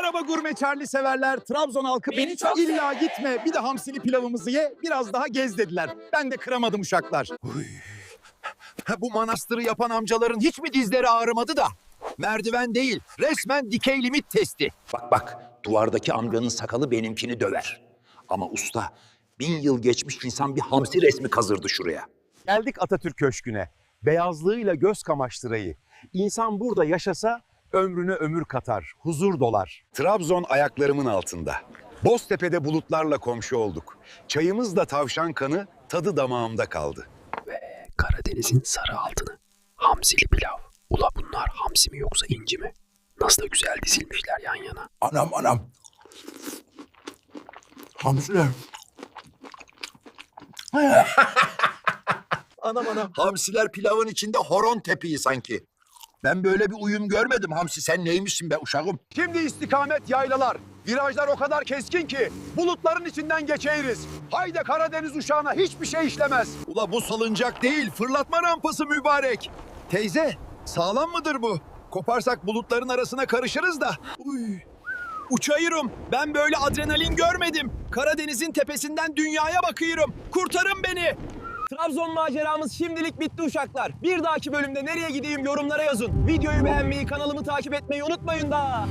Merhaba gurme Charlie severler. Trabzon halkı Beni beni çok illa gitme bir de hamsili pilavımızı ye biraz daha gez dediler. Ben de kıramadım uşaklar. Bu manastırı yapan amcaların hiç mi dizleri ağrımadı da? Merdiven değil, resmen dikey limit testi. Bak bak, duvardaki amcanın sakalı benimkini döver. Ama usta, bin yıl geçmiş insan bir hamsi resmi kazırdı şuraya. Geldik Atatürk Köşkü'ne. Beyazlığıyla göz kamaştırayı. İnsan burada yaşasa ömrüne ömür katar, huzur dolar. Trabzon ayaklarımın altında. Boztepe'de bulutlarla komşu olduk. Çayımız da tavşan kanı, tadı damağımda kaldı. Karadeniz'in sarı altını. Hamsili pilav. Ula bunlar hamsi mi yoksa inci mi? Nasıl da güzel dizilmişler yan yana. Anam anam. Hamsiler. Anam anam. Hamsiler pilavın içinde horon tepiği sanki. Ben böyle bir uyum görmedim Hamsi. Sen neymişsin be uşağım? Şimdi istikamet yaylalar. Virajlar o kadar keskin ki bulutların içinden geçeiriz. Haydi Karadeniz uşağına hiçbir şey işlemez. Ula bu salıncak değil, fırlatma rampası mübarek. Teyze, sağlam mıdır bu? Koparsak bulutların arasına karışırız da. Uy. Uçayırım. Ben böyle adrenalin görmedim. Karadeniz'in tepesinden dünyaya bakıyorum. Kurtarın beni. Trabzon maceramız şimdilik bitti uşaklar. Bir dahaki bölümde nereye gideyim yorumlara yazın. Videoyu beğenmeyi, kanalımı takip etmeyi unutmayın da.